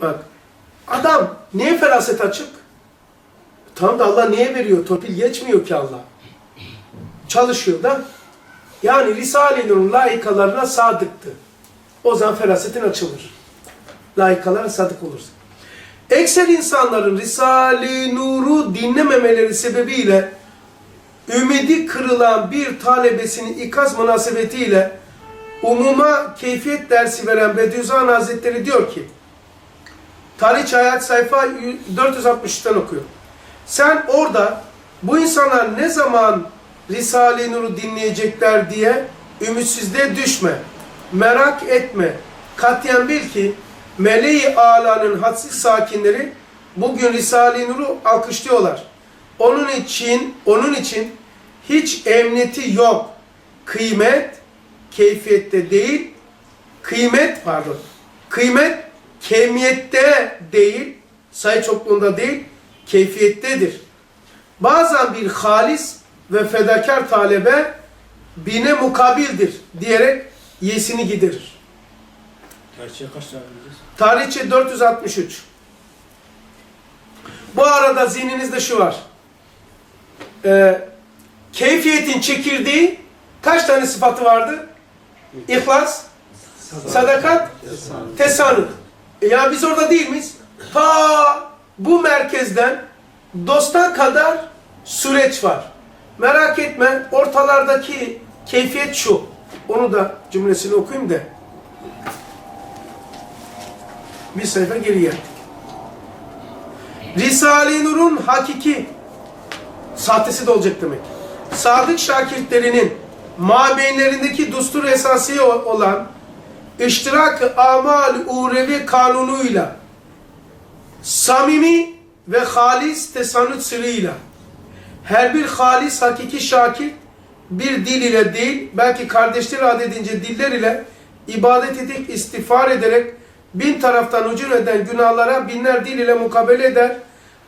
Bak. Adam niye feraset açık? Tam da Allah niye veriyor? Torpil geçmiyor ki Allah. Çalışıyor da. Yani Risale-i Nur'un layıkalarına sadıktı. O zaman ferasetin açılır. Layıkalara sadık olursa. Ekser insanların Risale-i Nur'u dinlememeleri sebebiyle ümidi kırılan bir talebesinin ikaz münasebetiyle umuma keyfiyet dersi veren Bediüzzaman Hazretleri diyor ki Tarih Hayat sayfa 463'ten okuyor. Sen orada bu insanlar ne zaman Risale-i Nur'u dinleyecekler diye ümitsizliğe düşme. Merak etme. Katiyen bil ki Meleği Ala'nın hadsiz sakinleri bugün Risale-i Nur'u alkışlıyorlar. Onun için, onun için hiç emniyeti yok. Kıymet keyfiyette değil, kıymet pardon, kıymet kemiyette değil, sayı çokluğunda değil, keyfiyettedir. Bazen bir halis ve fedakar talebe bine mukabildir diyerek yesini giderir. Tarihçiye kaç tane vereceğiz? Tarihçi 463. Bu arada zihninizde şu var. Ee, keyfiyetin çekirdeği kaç tane sıfatı vardı? İhlas, sadakat, tesanüt. E ya biz orada değil miyiz? Ta bu merkezden dosta kadar süreç var. Merak etme ortalardaki keyfiyet şu. Onu da cümlesini okuyayım da. Bir sayfa geriye. Risale-i Nur'un hakiki sahtesi de olacak demek. Sadık şakirtlerinin mabeyinlerindeki dustur esası olan iştirak amal urevi kanunuyla samimi ve halis tesanüt sırrıyla her bir halis hakiki şakir bir dil ile değil belki kardeşleri adedince diller ile ibadet edip istiğfar ederek bin taraftan ucun eden günahlara binler dil ile mukabele eder.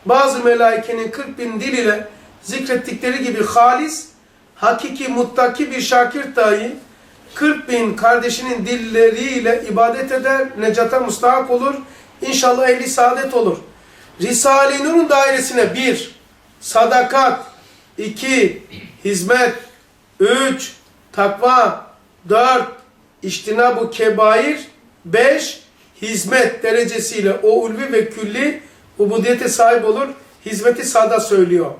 Bazı melaikenin 40 bin dil ile zikrettikleri gibi halis, hakiki, muttaki bir şakir dahi 40 bin kardeşinin dilleriyle ibadet eder, necata mustahak olur, İnşallah ehli saadet olur. Risale-i Nur'un dairesine bir, sadakat, iki, hizmet, üç, takva, dört, iştinabu kebair, beş, hizmet derecesiyle o ulvi ve külli ubudiyete sahip olur. Hizmeti sağda söylüyor.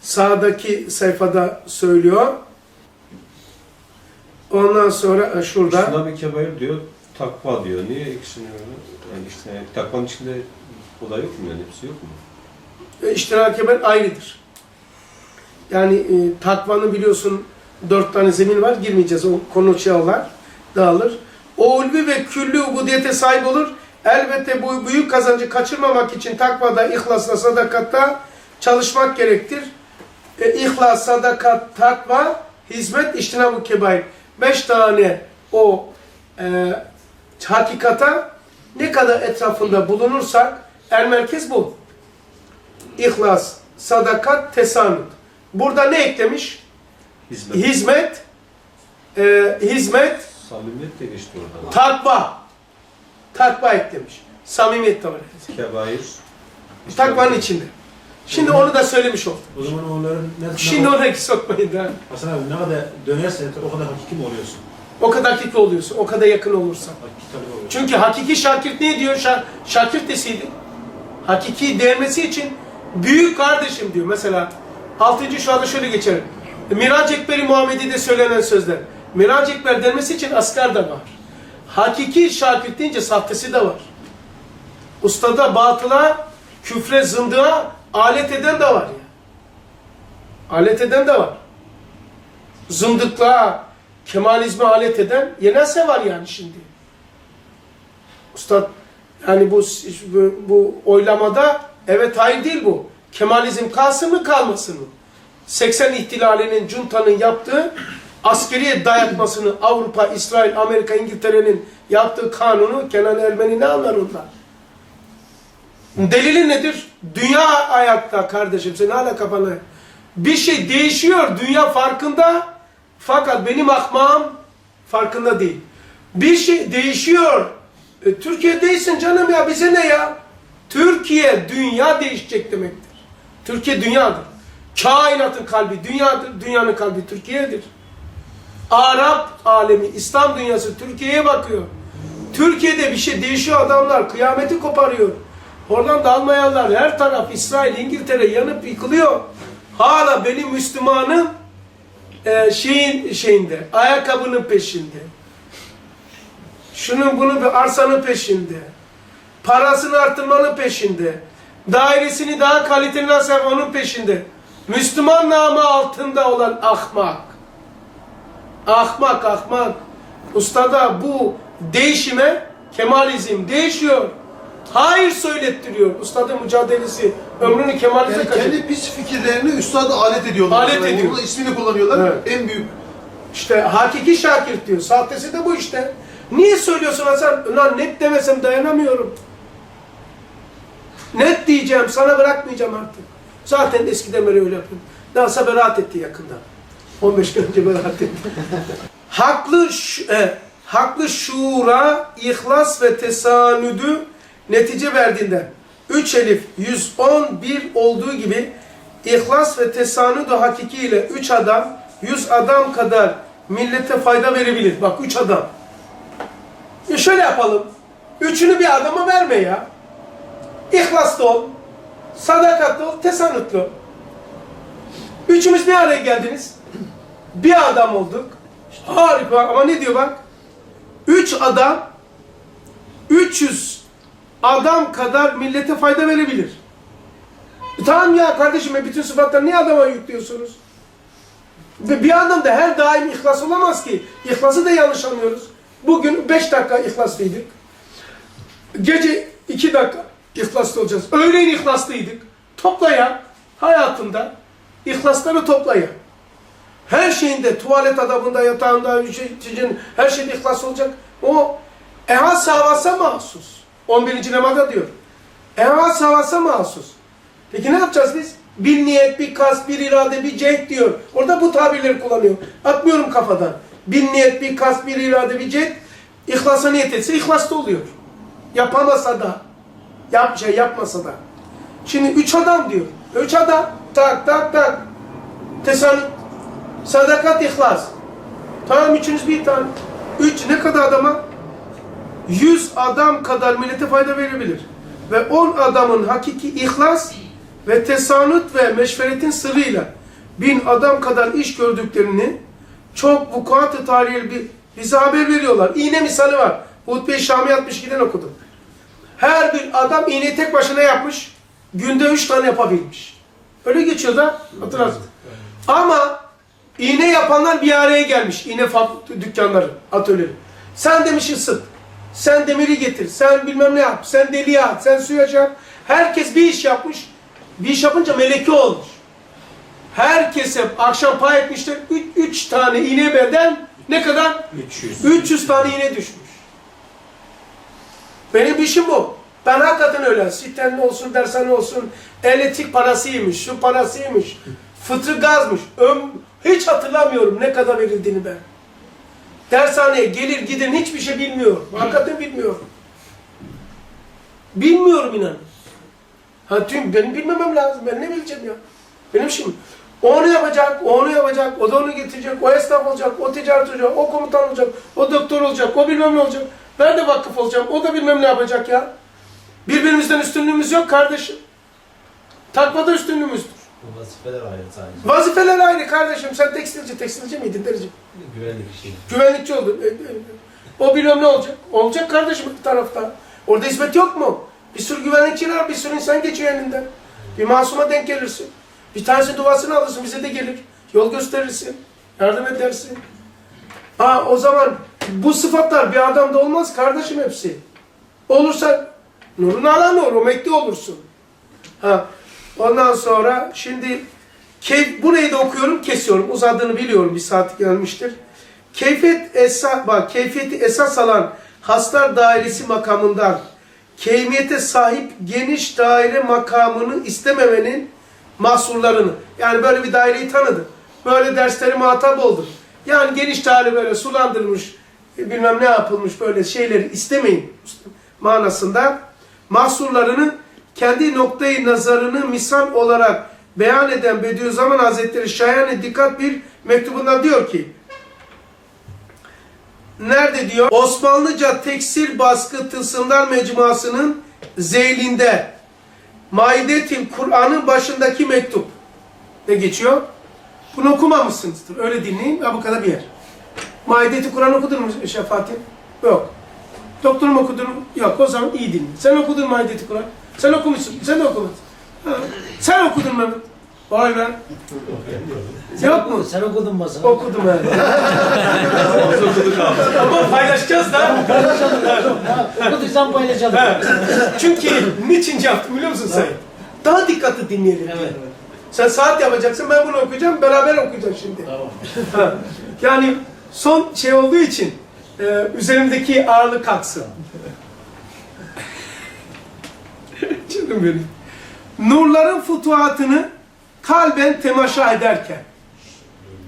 Sağdaki sayfada söylüyor. Ondan sonra e, şurada. Şuna bir kebair diyor, takva diyor. Niye ikisini öyle? Yani işte takvanın içinde olay yok mu yani? Hepsi yok mu? e, iştirak eden ayrıdır. Yani e, takvanın biliyorsun dört tane zemin var. Girmeyeceğiz. O konu çağlar dağılır. O ulvi ve küllü ubudiyete sahip olur. Elbette bu büyük kazancı kaçırmamak için takvada, ihlasla, sadakatta çalışmak gerektir. E, ihlas, sadakat, takva, hizmet, iştinabu kebair. Beş tane o e, hakikata ne kadar etrafında bulunursak el merkez bu. İhlas, sadakat, tesanüt. Burada ne eklemiş? Hizmet. Hizmet, e, hizmet, Samimiyet de geçti oradan. takva. Takva eklemiş. Samimiyet de var. Kebair. Takvanın içinde. Şimdi onu da söylemiş oldum. O zaman onların ne, Şimdi ona sokmayın da. Hasan abi ne kadar dönerse o kadar hakiki mi oluyorsun? O kadar hakiki oluyorsun. O kadar yakın olursan. Hakiki tabii oluyor. Çünkü hakiki şakirt ne diyor? Şa şakirt deseydi. Hakiki değmesi için büyük kardeşim diyor. Mesela 6. şu anda şöyle geçelim. Miraç Ekberi Muhammedi'de söylenen sözler. Miraç Ekber denmesi için asker de var. Hakiki şakirt deyince sahtesi de var. Ustada batıla, küfre, zındığa alet eden de var ya. Alet eden de var. Zındıklığa, kemalizme alet eden yenelse var yani şimdi. Ustad yani bu, bu, bu oylamada evet hayır değil bu. Kemalizm kalsın mı kalmasın mı? 80 ihtilalinin, juntanın yaptığı askeriye dayatmasını Avrupa, İsrail, Amerika, İngiltere'nin yaptığı kanunu Kenan Ermeni ne anlar ondan? Delili nedir? Dünya ayakta kardeşim. Sen hala kafana. Bir şey değişiyor. Dünya farkında. Fakat benim akmağım farkında değil. Bir şey değişiyor. E, Türkiye değilsin canım ya bize ne ya? Türkiye dünya değişecek demektir. Türkiye dünyadır. Kainatın kalbi dünyadır. Dünyanın kalbi Türkiye'dir. Arap alemi, İslam dünyası Türkiye'ye bakıyor. Türkiye'de bir şey değişiyor adamlar. Kıyameti koparıyor. Oradan da almayanlar her taraf İsrail, İngiltere yanıp yıkılıyor. Hala benim Müslümanım e, şeyin şeyinde, ayakkabının peşinde. Şunun bunu bir arsanın peşinde. Parasını arttırmanın peşinde. Dairesini daha kaliteli nasıl onun peşinde. Müslüman namı altında olan ahmak. Ahmak, ahmak. Ustada bu değişime kemalizm değişiyor. Hayır söylettiriyor. Ustadın mücadelesi ömrünü kemalize Yani kaçırıyor. kendi pis fikirlerini üstada alet ediyorlar. Alet Mesela ediyor. Onun da ismini kullanıyorlar. Evet. En büyük. İşte hakiki şakir diyor. Sahtesi de bu işte. Niye söylüyorsun Hasan? Ulan net demesem dayanamıyorum. Net diyeceğim, sana bırakmayacağım artık. Zaten eskiden beri öyle yapıyorum. Nasılsa beraat etti yakında. 15 gün önce beraat etti. haklı, e, haklı şuura, ihlas ve tesanüdü netice verdiğinden 3 elif 111 olduğu gibi ihlas ve tesanüdü hakikiyle 3 adam 100 adam kadar millete fayda verebilir. Bak 3 adam. Ya şöyle yapalım. Üçünü bir adama verme ya. İhlaslı ol. Sadakatli ol. Tesanütlü ol. Üçümüz bir araya geldiniz. Bir adam olduk. Harika ama ne diyor bak? Üç adam 300 adam kadar millete fayda verebilir. E tamam ya kardeşim ya bütün sıfatları niye adama yüklüyorsunuz? Ve bir adam da her daim ihlas olamaz ki. İhlası da yanlış anlıyoruz. Bugün 5 dakika ihlaslıydık. Gece 2 dakika ihlaslı olacağız. Öğleyin ihlaslıydık. Topla ya. Hayatında ihlasları topla ya. Her şeyinde, tuvalet adabında, yatağında, şey- her şeyde ihlas olacak. O ehas havasa mahsus. 11. namazda diyor. Ehas havasa mahsus. Peki ne yapacağız biz? Bir niyet, bir kas, bir irade, bir cehd diyor. Orada bu tabirleri kullanıyor. Atmıyorum kafadan. Bir niyet, bir kas, bir irade, bir cehd. İhlasa niyet etse ihlas da oluyor. Yapamasa da, yap şey yapmasa da. Şimdi üç adam diyor. Üç adam. Tak tak tak. Tesanüt. Sadakat, ihlas. Tamam üçünüz bir tane. Üç ne kadar adama? Yüz adam kadar millete fayda verebilir. Ve on adamın hakiki ihlas ve tesanüt ve meşveretin sırrıyla bin adam kadar iş gördüklerini çok vukuat-ı tarihi bir, bize haber veriyorlar. İğne misali var. Hutbe-i Şami 62'den okudum. Her bir adam iğneyi tek başına yapmış. Günde üç tane yapabilmiş. Öyle geçiyor da hatırlarsın. Ama iğne yapanlar bir araya gelmiş. İğne dükkanları, atölyeleri. Sen demiş ısıt. Sen demiri getir. Sen bilmem ne yap. Sen deliğe at. Sen suya yap. Herkes bir iş yapmış. Bir iş yapınca meleki olmuş. Herkese akşam pay etmişler. Üç, üç tane iğne beden ne kadar? 300. 300 tane iğne düşmüş. Benim işim bu. Ben hakikaten öyle. Sitenli olsun, dershane olsun, elektrik parasıymış, şu parasıymış, fıtırı gazmış. Öm, hiç hatırlamıyorum ne kadar verildiğini ben. Dershaneye gelir gider hiçbir şey bilmiyorum. Hakikaten bilmiyorum. Bilmiyorum inanın. Ha tüm benim bilmemem lazım. Ben ne bileceğim ya? Benim şimdi onu yapacak, onu yapacak, o da onu getirecek, o esnaf olacak, o ticaret olacak, o komutan olacak, o doktor olacak, o bilmem ne olacak. Ben de vakıf olacağım, o da bilmem ne yapacak ya. Birbirimizden üstünlüğümüz yok kardeşim. Takvada üstünlüğümüzdür. Bu vazifeler ayrı sadece. Vazifeler aynı kardeşim. Sen tekstilci, tekstilci miydin derici? Güvenlik işi. Güvenlikçi oldun. E, e, O bilmem ne olacak. Olacak kardeşim bir tarafta. Orada hizmet yok mu? Bir sürü güvenlikçi var, bir sürü insan geçiyor elinden. Bir masuma denk gelirsin. Bir tanesi duasını alırsın, bize de gelir. Yol gösterirsin. Yardım edersin. Ha o zaman bu sıfatlar bir adamda olmaz kardeşim hepsi. Olursa nurun ala nur, o mekli olursun. Ha, ondan sonra şimdi keyf, burayı da okuyorum, kesiyorum. Uzadığını biliyorum, bir saat gelmiştir. Keyfiyet esas, bak keyfiyeti esas alan haslar dairesi makamından keyfiyete sahip geniş daire makamını istememenin mahsurlarını. Yani böyle bir daireyi tanıdı. Böyle dersleri muhatap oldu. Yani geniş daire böyle sulandırılmış, bilmem ne yapılmış böyle şeyleri istemeyin manasında mahsurlarını kendi noktayı nazarını misal olarak beyan eden Bediüzzaman Hazretleri Şayan-ı Dikkat bir mektubunda diyor ki Nerede diyor? Osmanlıca tekstil baskı tılsımlar mecmuasının zeylinde Maidetil Kur'an'ın başındaki mektup. Ne geçiyor? Bunu okumamışsınızdır. Öyle dinleyin. Ha bu kadar bir yer. Maideti Kur'an okudun mu Şefaattin? Yok. Doktorum okudun mu? Yok. O zaman iyi dinle. Sen okudun Maideti Kur'an? Sen okumuşsun. Sen okumadın. Sen okudun mu? Vay be. Yok mu? Sen okudun mu sen? Okudum ben. Ama paylaşacağız da. Okuduysan paylaşalım. Çünkü niçin yaptım biliyor musun sen? Daha dikkatli dinleyelim. Evet. Sen saat yapacaksın, ben bunu okuyacağım, beraber okuyacağız şimdi. Tamam. Ha. Yani son şey olduğu için e, üzerimdeki ağırlık kalksın. Canım benim. Nurların futuhatını kalben temaşa ederken,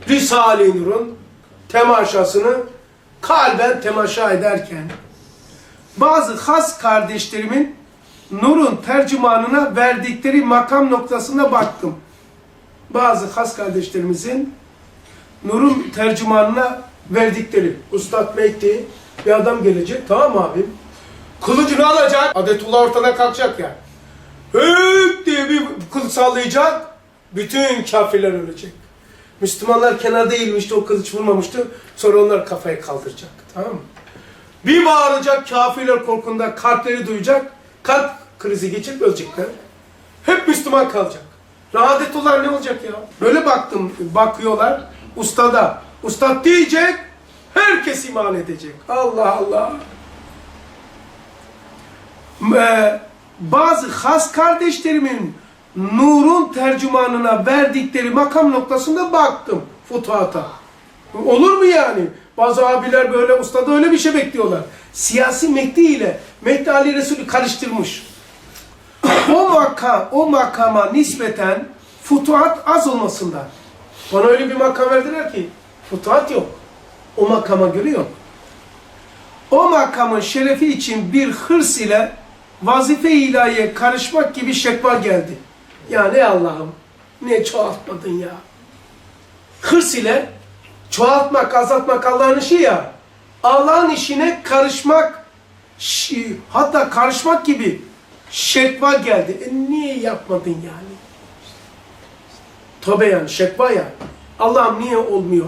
Risale-i Nur'un temaşasını kalben temaşa ederken, bazı has kardeşlerimin Nur'un tercümanına verdikleri makam noktasına baktım. Bazı has kardeşlerimizin Nur'un tercümanına verdikleri Ustad Mehdi bir adam gelecek tamam abim? Kılıcını alacak. Adetullah ortadan kalkacak yani. Hık diye bir kılıç sallayacak. Bütün kafirler ölecek. Müslümanlar kenarda eğilmişti o kılıç vurmamıştı. Sonra onlar kafayı kaldıracak. Tamam mı? Bir bağıracak kafirler korkunda kalpleri duyacak. Kalp krizi geçirip ölecekler. Hep Müslüman kalacak. Rahatetullah ne olacak ya? Böyle baktım, bakıyorlar ustada. Ustad diyecek, herkes iman edecek. Allah Allah. Ee, bazı has kardeşlerimin Nur'un tercümanına verdikleri makam noktasında baktım futuhata. Olur mu yani? Bazı abiler böyle ustada öyle bir şey bekliyorlar. Siyasi Mehdi ile Mehdi Ali Resulü karıştırmış. o makam, o makama nispeten futuhat az olmasından. Bana öyle bir makam verdiler ki futuhat yok. O makama göre yok. O makamın şerefi için bir hırs ile vazife ilahiye karışmak gibi şekva geldi. Ya ne Allah'ım ne çoğaltmadın ya. Hırs ile çoğaltmak, azaltmak Allah'ın işi ya. Allah'ın işine karışmak, hatta karışmak gibi şekva geldi. E niye yapmadın yani? Tövbe yani şekva ya. Allah'ım niye olmuyor?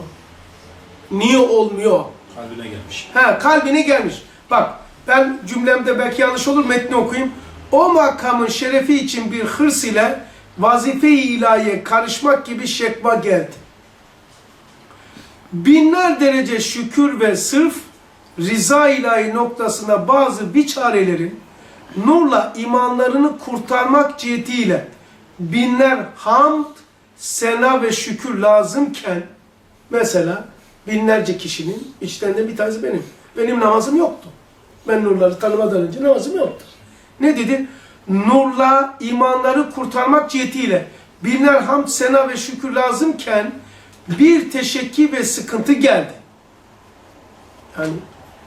Niye olmuyor? Kalbine gelmiş. Ha kalbine gelmiş. Bak ben cümlemde belki yanlış olur metni okuyayım. O makamın şerefi için bir hırs ile vazife-i ilahiye karışmak gibi şekva geldi. Binler derece şükür ve sırf rıza ilahi noktasına bazı biçarelerin nurla imanlarını kurtarmak cihetiyle binler hamd, sena ve şükür lazımken mesela binlerce kişinin içlerinden bir tanesi benim. Benim namazım yoktu. Ben nurları tanımadan önce namazım yoktu. Ne dedi? Nurla imanları kurtarmak cihetiyle binler hamd, sena ve şükür lazımken bir teşekki ve sıkıntı geldi. Yani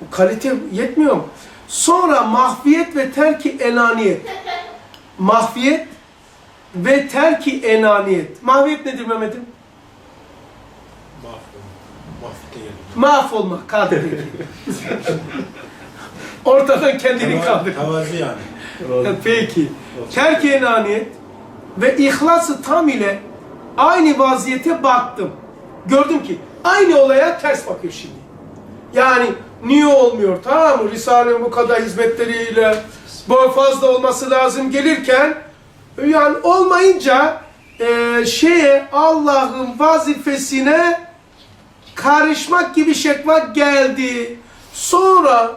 bu kalite yetmiyor mu? Sonra mahfiyet ve terki enaniyet. Mahfiyet ve terki enaniyet. Mahfiyet nedir Mehmet'im? Mahvolma. Mahfitte geldi. Mahvolmak, kadri. Ortadan kendini kaldır. Tavazi yani. Peki. Terk enaniyet ve ihlası tam ile aynı vaziyete baktım. Gördüm ki aynı olaya ters bakıyor şimdi. Yani niye olmuyor tamam mı? Risale'nin bu kadar hizmetleriyle bu fazla olması lazım gelirken yani olmayınca e, şeye Allah'ın vazifesine karışmak gibi şekva geldi. Sonra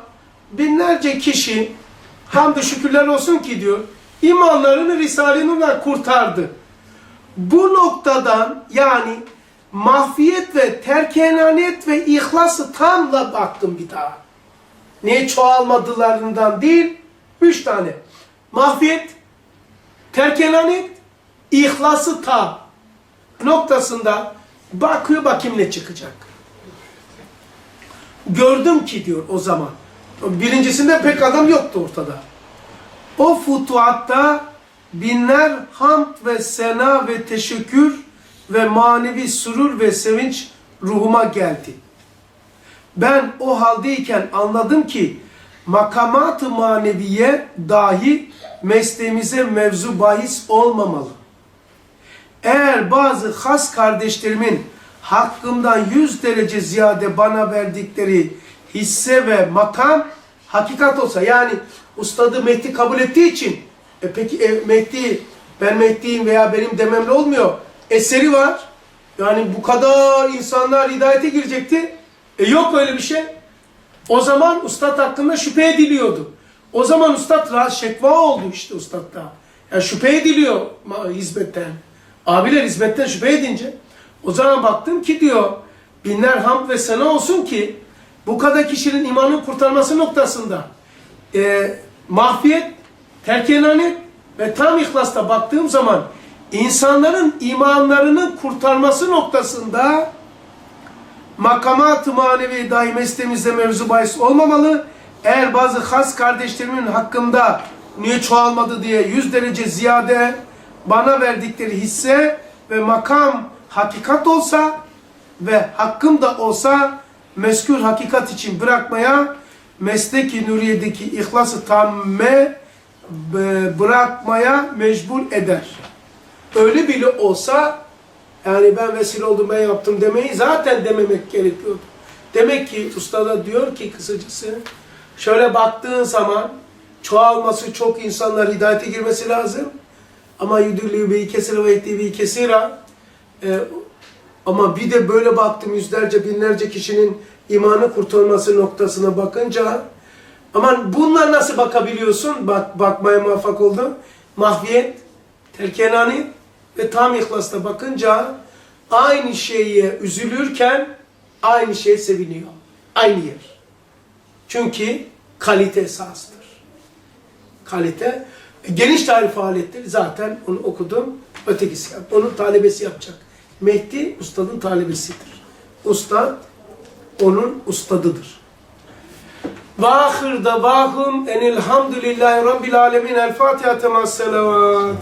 binlerce kişi hamdü şükürler olsun ki diyor imanlarını Risale-i Nur'la kurtardı. Bu noktadan yani mahfiyet ve terkenaniyet ve ihlası tamla baktım bir daha. Niye çoğalmadılarından değil, üç tane. Mahfiyet, terkenaniyet, ihlası tam noktasında bakıyor bakayım ne çıkacak. gördüm ki diyor o zaman. Birincisinde pek adam yoktu ortada. O futuhatta binler hamd ve sena ve teşekkür ve manevi surur ve sevinç ruhuma geldi. Ben o haldeyken anladım ki makamat-ı maneviye dahi mesleğimize mevzu bahis olmamalı. Eğer bazı has kardeşlerimin hakkımdan yüz derece ziyade bana verdikleri hisse ve makam hakikat olsa yani ustadı Mehdi kabul ettiği için e peki e, Mehdi ben Mehdi'yim veya benim dememle olmuyor. Eseri var. Yani bu kadar insanlar hidayete girecekti. E yok öyle bir şey. O zaman ustad hakkında şüphe ediliyordu. O zaman ustad rahat şekva oldu işte ustadda. Yani şüphe ediliyor hizmetten. Abiler hizmetten şüphe edince o zaman baktım ki diyor binler hamd ve sena olsun ki bu kadar kişinin imanın kurtarması noktasında e, mahfiyet, terk enanet ve tam ihlasta baktığım zaman insanların imanlarının kurtarması noktasında makamat-ı manevi dahi mesleğimizde mevzu bahis olmamalı. Eğer bazı has kardeşlerimin hakkında niye çoğalmadı diye yüz derece ziyade bana verdikleri hisse ve makam hakikat olsa ve hakkım da olsa meskul hakikat için bırakmaya mesleki nuriyedeki ihlası tamme b- bırakmaya mecbur eder. Öyle bile olsa yani ben vesile oldum ben yaptım demeyi zaten dememek gerekiyordu. Demek ki ustada diyor ki kısacası şöyle baktığın zaman çoğalması çok insanlar hidayete girmesi lazım. Ama yüdüllü bir kesira ve ettiği bir kesira. Ama bir de böyle baktım yüzlerce binlerce kişinin imanı kurtulması noktasına bakınca aman bunlar nasıl bakabiliyorsun? Bak, bakmaya muvaffak oldum. Mahviyet, terkenani ve tam ihlasla bakınca aynı şeye üzülürken aynı şeye seviniyor. Aynı yer. Çünkü kalite esastır. Kalite geniş tarih faaliyetleri zaten onu okudum. Ötekisi. Onun talebesi yapacak. Mehdi ustadın talebesidir. Ustad onun ustadıdır. Ve ahir davahum enilhamdülillahi rabbil alemin. El Fatiha temas selavat.